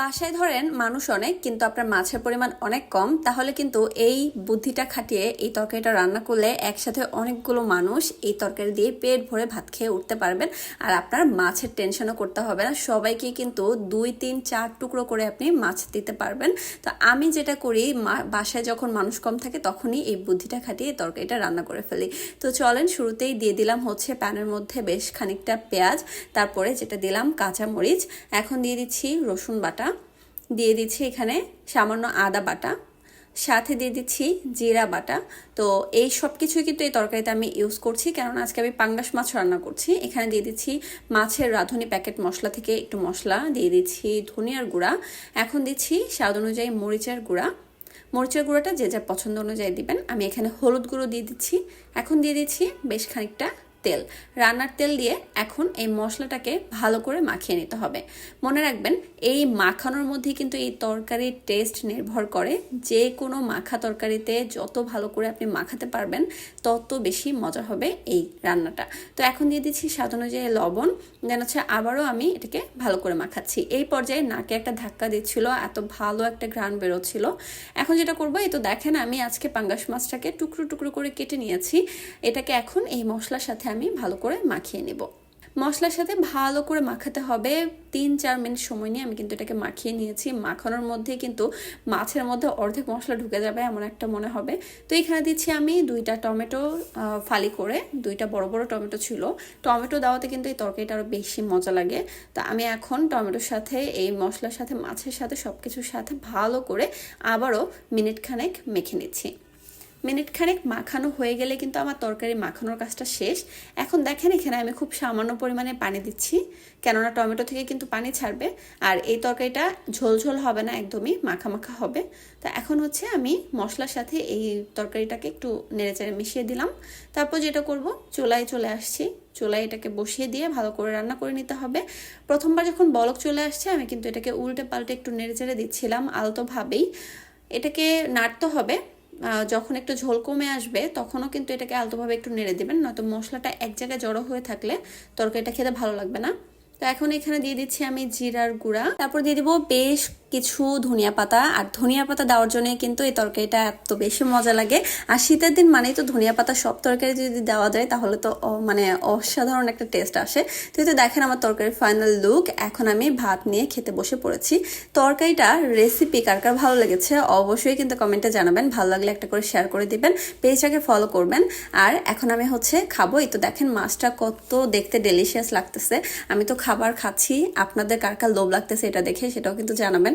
বাসায় ধরেন মানুষ অনেক, কিন্তু আপনার মাছের পরিমাণ অনেক কম, তাহলে কিন্তু এই বুদ্ধিটা খাটিয়ে এই তরকারিটা রান্না করলে একসাথে অনেকগুলো মানুষ এই তরকারি দিয়ে পেট ভরে ভাত খেয়ে উঠতে পারবেন। আর আপনার মাছের টেনশনও করতে হবে না, সবাইকে কিন্তু দুই, তিন, চার টুকরো করে আপনি মাছ দিতে পারবেন। তো আমি যেটা করি বাসায় যখন মানুষ কম থাকে তখনই এই বুদ্ধিটা খাটিয়ে তরকারিটা রান্না করে ফেলি। তো চলেন শুরুতেই দিয়ে দিলাম হচ্ছে প্যানের মধ্যে বেশ খানিকটা পেঁয়াজ, তারপরে যেটা দিলাম কাঁচা মরিচ এখন দিয়ে দিচ্ছি রসুন বাটা। দিয়ে দিচ্ছি এখানে সামান্য আদা বাটা, সাথে দিয়ে দিচ্ছি জিরা বাটা। তো এই সব কিছুই কিন্তু এই তরকারিতে আমি ইউজ করছি, কেননা আজকে আমি পাঙ্গাস মাছ রান্না করছি। এখানে দিয়ে দিচ্ছি মাছের রাঁধুনি প্যাকেট মশলা থেকে একটু মশলা, দিয়ে দিচ্ছি ধনিয়ার গুঁড়া। এখন দিচ্ছি স্বাদ অনুযায়ী মরিচের গুঁড়া। মরিচের গুঁড়োটা যে যা পছন্দ অনুযায়ী দিবেন। আমি এখানে হলুদ গুঁড়ো দিয়ে দিচ্ছি। এখন দিয়ে দিচ্ছি বেশ খানিকটা তেল। রান্নার তেল দিয়ে এখন এই মশলাটাকে ভালো করে মাখিয়ে নিতে হবে। মনে রাখবেন, এই মাখানোর মধ্যে কিন্তু এই তরকারির টেস্ট নির্ভর করে। যে কোনো মাখা তরকারিতে যত ভালো করে আপনি মাখাতে পারবেন, তত বেশি মজা হবে এই রান্নাটা। তো এখন দিয়ে দিচ্ছি স্বাদ অনুযায়ী লবণ। দেন হচ্ছে আবারও আমি এটাকে ভালো করে মাখাচ্ছি। এই পর্যায়ে নাকে একটা ধাক্কা দিচ্ছিল, এত ভালো একটা ঘ্রাণ বেরোচ্ছিল। এখন যেটা করব, এই তো দেখেন আমি আজকে পাঙ্গাস মাছটাকে টুকরো টুকরো করে কেটে নিয়েছি। এটাকে এখন এই মশলার সাথে আমি ভালো করে মাখিয়ে নেব। মশলার সাথে ভালো করে মাখাতে হবে। তিন, চার মিনিট সময় নিয়ে আমি কিন্তু এটাকে মাখিয়ে নিয়েছি। মাখানোর মধ্যে কিন্তু মাছের মধ্যে অর্ধেক মশলা ঢুকে যাবে এমন একটা মনে হবে। তো এখানে দিচ্ছি আমি দুইটা টমেটো ফালি করে। দুইটা বড় বড় টমেটো ছিল। টমেটো দেওয়াতে কিন্তু এই তরকারিটা আরও বেশি মজা লাগে। তো আমি এখন টমেটোর সাথে, এই মশলার সাথে, মাছের সাথে সব কিছুর সাথে ভালো করে আবারও মিনিট খানেক মেখে নিচ্ছি। মিনিট খানেক মাখানো হয়ে গেলে কিন্তু আমার তরকারি মাখানোর কাজটা শেষ। এখন দেখেন এখানে আমি খুব সামান্য পরিমাণে পানি দিচ্ছি, কেননা টমেটো থেকে কিন্তু পানি ছাড়বে আর এই তরকারিটা ঝোলঝোল হবে না, একদমই মাখা মাখা হবে। তা এখন হচ্ছে আমি মশলার সাথে এই তরকারিটাকে একটু নেড়েচেড়ে মিশিয়ে দিলাম। তারপর যেটা করব, চুলায় চলে আসছি। চুলায় এটাকে বসিয়ে দিয়ে ভালো করে রান্না করে নিতে হবে। প্রথমবার যখন বলক চলে আসছে, আমি কিন্তু এটাকে উল্টে পাল্টে একটু নেড়েচেড়ে দিচ্ছিলাম আলতোভাবেই। এটাকে নাড়তে হবে। যখন একটু ঝোল কমে আসবে, তখনও কিন্তু এটাকে আলতোভাবে একটু নেড়ে দেবেন। নয়তো মশলাটা এক জায়গায় জড়ো হয়ে থাকলে তরকারিটা খেতে ভালো লাগবে না। তো এখন এখানে দিয়ে দিচ্ছি আমি জিরার গুঁড়া। তারপর দিয়ে দিব বেশ কিছু ধনিয়া পাতা, আর ধনিয়া পাতা দেওয়ার জন্য কিন্তু এই তরকারিটা এত বেশি মজা লাগে। আর শীতের দিন মানেই তো ধনিয়া পাতা সব তরকারি যদি দেওয়া যায়, তাহলে তো মানে অসাধারণ একটা টেস্ট আসে। তো তো দেখেন আমার তরকারির ফাইনাল লুক এখন আমি ভাত নিয়ে খেতে বসে পড়েছি। তরকারিটা রেসিপি কার কার ভালো লেগেছে অবশ্যই কিন্তু কমেন্টে জানাবেন। ভালো লাগলে একটা করে শেয়ার করে দিবেন পেজটাকে ফলো করবেন। আর এখন আমি হচ্ছে খাব। এই তো দেখেন মাছটা কত দেখতে ডেলিশিয়াস লাগতেছে। আমি তো খাবার খাচ্ছি। আপনাদের কার কার লোভ লাগতেছে এটা দেখে সেটাও কিন্তু জানাবেন।